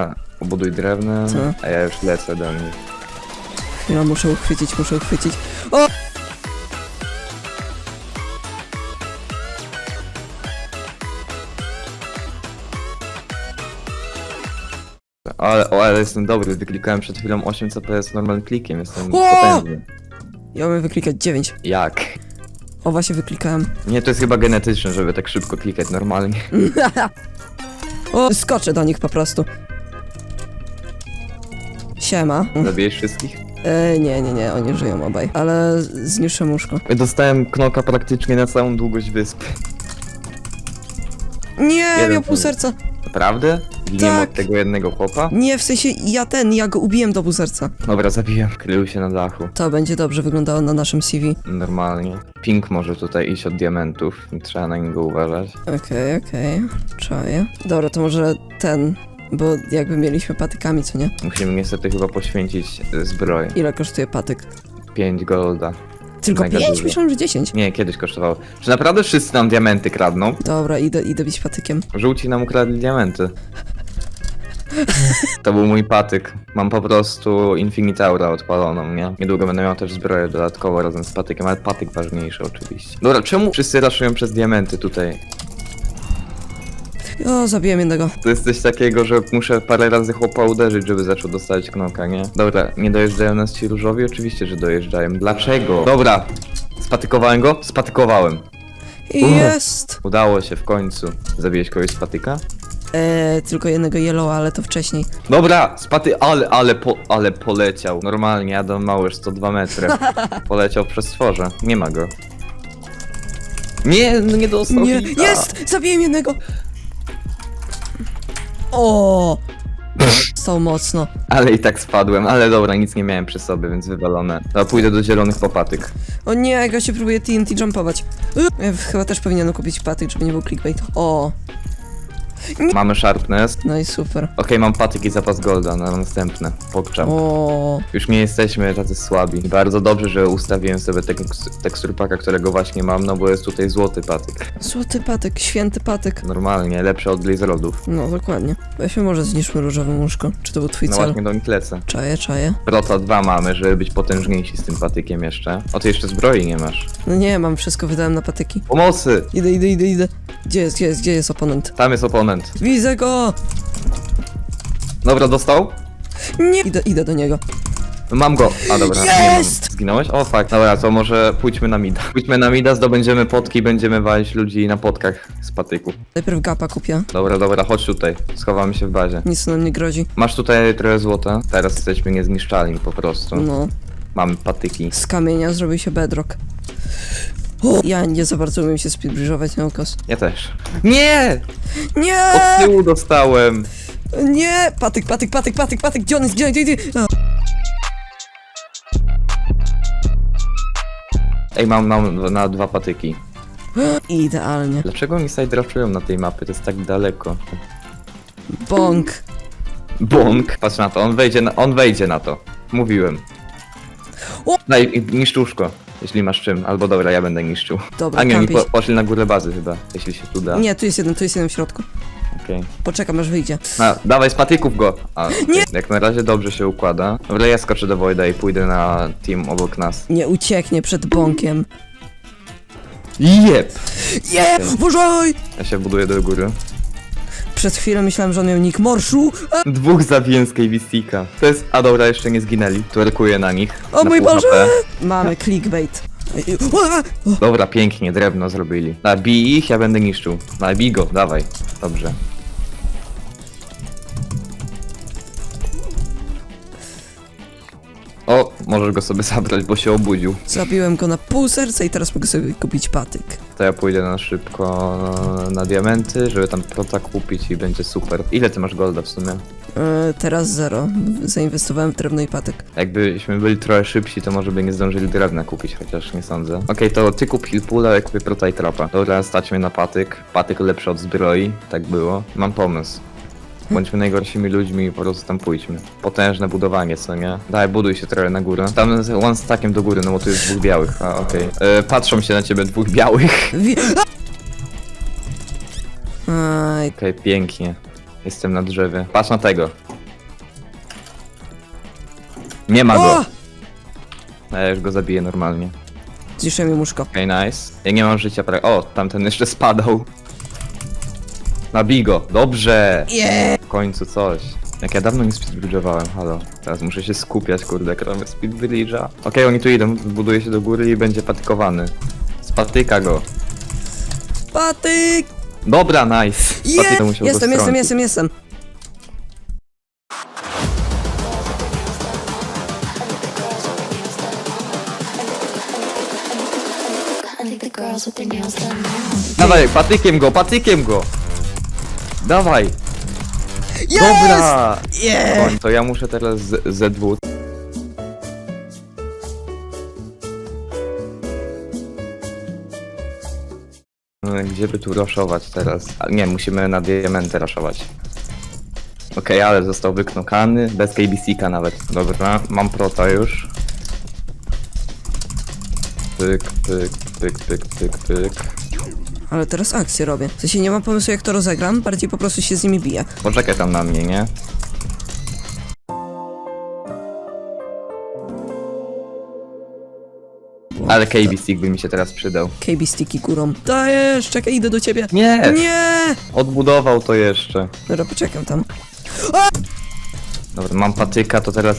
A, Obuduj drewnem, Co? a ja już lecę do nich. Ja muszę uchwycić, muszę uchwycić. O! Ale, o, ale jestem dobry, wyklikałem przed chwilą 8 CPS normalnym klikiem, jestem O! potężny. Ja umiem wyklikać 9. Jak? O, właśnie wyklikałem. Nie, to jest chyba genetyczne, żeby tak szybko klikać normalnie. O, skoczę do nich po prostu. Siema. Zabijesz wszystkich? E, nie, nie, nie, oni żyją obaj. Ale zniszczę łóżko. Dostałem knoka praktycznie na całą długość wyspy. Nie, Jeden miał pół punkt. serca. Naprawdę? Giniemy Tak. od tego jednego chłopa? Nie, w sensie ja ten, ja go ubiłem do pół serca. Dobra, zabiłem. Krył się na dachu. To będzie dobrze wyglądało na naszym CV. Normalnie. Pink może tutaj iść od diamentów. Trzeba na niego uważać. Okej, okej. Czaję. Dobra, to może ten, bo jakby mieliśmy patykami, co nie? Musimy niestety chyba poświęcić e, zbroję. Ile kosztuje patyk? 5 golda. Tylko Mega 5? dużo. Myślałem, że 10. Nie, kiedyś kosztowało. Czy naprawdę wszyscy nam diamenty kradną? Dobra, idę, idę bić patykiem. Żółci nam ukradli diamenty. To był mój patyk. Mam po prostu Infinitaura odpaloną, nie? Niedługo będę miał też zbroję dodatkowo razem z patykiem, ale patyk ważniejszy oczywiście. Dobra, czemu wszyscy raszują przez diamenty tutaj? O, zabiłem jednego. To jest coś takiego, że muszę parę razy chłopa uderzyć, żeby zaczął dostać knoka, nie? Dobra, nie dojeżdżają nas ci różowi? Oczywiście, że dojeżdżają. Dlaczego? Dobra, spatykowałem go? Spatykowałem. Jest! Udało się w końcu. Zabiłeś kogoś z patyka? Eee, tylko jednego yellow, ale to wcześniej. Dobra, spaty, ale, ale, po, ale poleciał. Normalnie, jadą mały, 102 metry. Poleciał przez stworze. Nie ma go. Nie, no nie dostał Nie, hita. jest! Zabiłem jednego! O! Stał mocno. Ale i tak spadłem, ale dobra, nic nie miałem przy sobie, więc wywalone. Dobra, pójdę do zielonych po patyk. O nie, goście próbuje TNT jumpować. Ja chyba też powinienem kupić patyk, żeby nie był clickbait. O! Mamy sharpness. No i super. Okej, mam patyk i zapas golda na następne. Pokczam. O, Już nie jesteśmy tacy słabi. Bardzo dobrze, że ustawiłem sobie tekst- teksturpaka, którego właśnie mam, no bo jest tutaj złoty patyk. złoty patyk, święty patyk. Normalnie, lepszy od Blizzrodów. No, dokładnie. Weźmy może zniszczmy różowe łóżko. Czy to był twój No cel? właśnie do nich lecę. Czaję, czaję. Prota 2 mamy, żeby być potężniejsi z tym patykiem jeszcze. O, ty jeszcze zbroi nie masz. No nie, mam wszystko, wydałem na patyki. Pomocy! Idę, idę, idę, idę. Gdzie jest, gdzie jest, gdzie jest oponent? Tam jest oponent. Widzę go! Dobra, dostał? Nie! Idę, idę do niego. Mam go. A dobra. nie Jest! Zginąłeś? O fuck. Dobra, to może pójdźmy na mida. Pójdźmy na mida, zdobędziemy potki i będziemy walić ludzi na potkach z patyku. Najpierw gapa kupię. Dobra, dobra, chodź tutaj. Schowamy się w bazie. Nic nam nie grozi. Masz tutaj trochę złota. Teraz jesteśmy niezniszczalni po prostu. No. Mamy patyki. Z kamienia zrobił się bedrock. Ja nie za bardzo umiem się speedbridge'ować na ukos. Ja też. Nie! Nie! Od tyłu dostałem. Nie! Patyk, patyk, patyk, patyk, patyk, gdzie on jest, gdzie, gdzie? A. Ej, mam na, na dwa patyki. Idealnie. Dlaczego oni side rushują na tej mapie? To jest tak daleko. Bąk. Bąk. Patrz na to, on wejdzie na, on wejdzie na to. Mówiłem. O! Daj, niszcz łóżko, jeśli masz czym. Albo dobra, ja będę niszczył. Dobra, A nie, kampić. po, poszli na górę bazy chyba, jeśli się tu da. Nie, tu jest jeden, tu jest jeden w środku. Okej. Poczekam aż wyjdzie. A, dawaj z patyków go! A. Nie! Jak na razie dobrze się układa. Dobra, ja skoczę do Wojda i pójdę na team obok nas. Nie ucieknie przed bąkiem. Jep! Nie! Uważaj! Ja się buduję do góry. Przed chwilą myślałem, że on miał nick Morszu. A, Dwóch zabiję z Sticka. To jest... A dobra, jeszcze nie zginęli. Twerkuję na nich. o na mój pół Boże! HP. Mamy clickbait. Dobra, pięknie, drewno zrobili. Na bij ich, ja będę niszczył. Na bij go, dawaj. Dobrze. Możesz go sobie zabrać, bo się obudził. Zabiłem go na pół serca i teraz mogę sobie kupić patyk. To ja pójdę na szybko na diamenty, żeby tam prota kupić i będzie super. Ile ty masz golda w sumie? E, teraz zero. Zainwestowałem w drewno i patyk. Jakbyśmy byli trochę szybsi, to może by nie zdążyli drewna kupić, chociaż nie sądzę. Okej, to ty kup Hillpula, ja kupię prota i trapa. Dobra, stać mnie na patyk. Patyk lepszy od zbroi, tak było. Mam pomysł. Bądźmy najgorszymi ludźmi i po prostu tam pójdźmy. Potężne budowanie, co nie? Daj, buduj się trochę na górę. Tam z one stackiem do góry, no bo tu jest dwóch białych. A, okej. E, Patrzą się na ciebie dwóch białych. Wi- Aj, Okej, pięknie. Jestem na drzewie. Patrz na tego. Nie ma O! go. A ja już go zabiję normalnie. Zniszczyłem mi muszko. Okej, nice. Ja nie mam życia pra... O, tamten jeszcze spadał. Nabij go. Dobrze. Yeah! W końcu coś. Jak ja dawno nie speedbridge'owałem, halo. Teraz muszę się skupiać, kurde, jak robię speedbridge'a. Okej, oni tu idą, buduje się do góry i będzie patykowany. Spatyka go. Patyk! Dobra, nice. Yeah! Patyka musiał go Jestem, jestem, strącić. jestem, jestem. I think the girls with their nails done now. Dawaj, patykiem go, patykiem go! Dawaj! Jest! Dobra! Yeah! To ja muszę teraz z ZW. No, Gdzie by tu raszować teraz? A, nie, musimy na diamenty raszować. Okej, ale został wyknokany, bez KBC-ka nawet. Dobra, mam prota już. Pyk, pyk, pyk, pyk, pyk, pyk. Ale teraz akcję robię. W sensie nie mam pomysłu jak to rozegram, bardziej po prostu się z nimi biję. Poczekaj tam na mnie, nie? Ale KB stick by mi się teraz przydał. KB sticky górą. Dajesz, czekaj, idę do ciebie. Nie! Nie! Odbudował to jeszcze. Dobra, poczekam tam. Dobra, mam patyka, to teraz...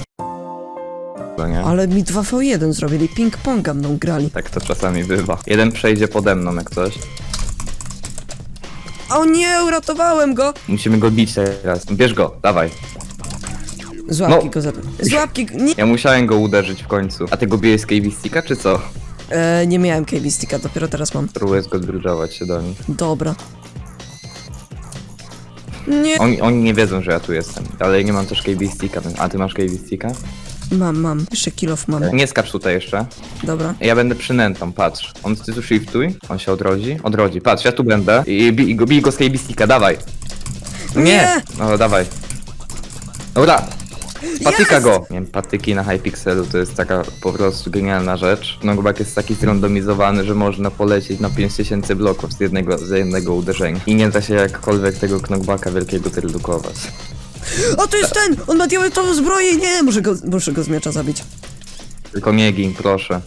No nie? Ale mi 2v1 zrobili, ping-ponga mną grali. Tak to czasami bywa. Jeden przejdzie pode mną jak coś. O nie, uratowałem go! Musimy go bić teraz. Bierz go, dawaj. Z łapki No. go zabił. Z łapki, nie! Ja musiałem go uderzyć w końcu. A ty go bijesz z KB sticka, czy co? E, nie miałem KB sticka, dopiero teraz mam. Próbuję zgodbridżować się do nich. Dobra. Nie! Oni, oni nie wiedzą, że ja tu jestem. Ale nie mam też KB sticka. A ty masz KB sticka? Mam, mam. Jeszcze kill off mam. Nie skacz tutaj jeszcze. Dobra. Ja będę przynętą, patrz. On ty tu shiftuj, on się odrodzi. Odrodzi, patrz, ja tu będę. I bij go, bij go z dawaj. Nie! Nie! No dawaj. Dobra! Patyka go! Nie wiem, patyki na Hypixelu to jest taka po prostu genialna rzecz. Knockback jest taki zrandomizowany, że można polecieć na 5000 bloków z jednego, z jednego uderzenia. I nie da się jakkolwiek tego knockbacka wielkiego zredukować. O, to jest ten! On ma diamentową zbroję! Nie! Muszę go, muszę go z miecza zabić. Tylko nie gin, proszę.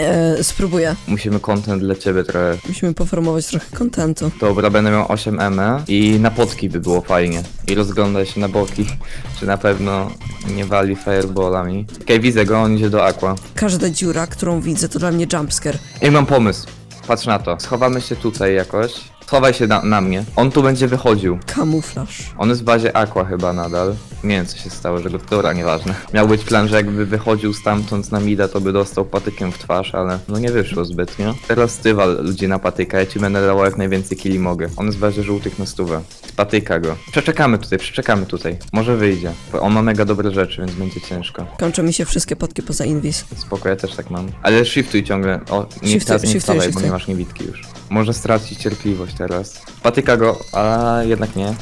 E, spróbuję. Musimy content dla ciebie trochę. Musimy poformować trochę kontentu. Dobra, będę miał 8 M i na potki by było fajnie. I rozglądaj się na boki, czy na pewno nie wali fireballami. Okej, widzę go, on idzie do aqua. Każda dziura, którą widzę, to dla mnie jumpscare. Ej, mam pomysł. Patrz na to. Schowamy się tutaj jakoś. Schowaj się na, na mnie. On tu będzie wychodził. Kamuflaż. On jest w bazie aqua chyba nadal. Nie wiem co się stało, że go... Dobra, nieważne. Miał być plan, że jakby wychodził stamtąd na mida, to by dostał patykiem w twarz, ale no nie wyszło zbytnio. Teraz ty wal ludzi na patyka, ja ci będę dawał jak najwięcej killi mogę. On jest w bazie żółtych na stówę. Patyka go. Przeczekamy tutaj, przeczekamy tutaj. Może wyjdzie. Bo on ma mega dobre rzeczy, więc będzie ciężko. Kończą mi się wszystkie potki poza invis. Spoko, ja też tak mam. Ale shiftuj ciągle. O, nie Shiftuj, teraz nie shiftuj, wstawaj, bo shiftuj. nie masz niewidki już. Może stracić cierpliwość teraz. Patyka go, a jednak nie.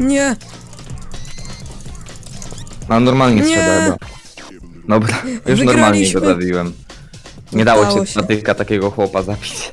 Nie! No normalnie Nie. strzela go. Dobra, już normalnie Wygraliśmy. go zabiłem. Nie dało Udało się się. patyka takiego chłopa zabić.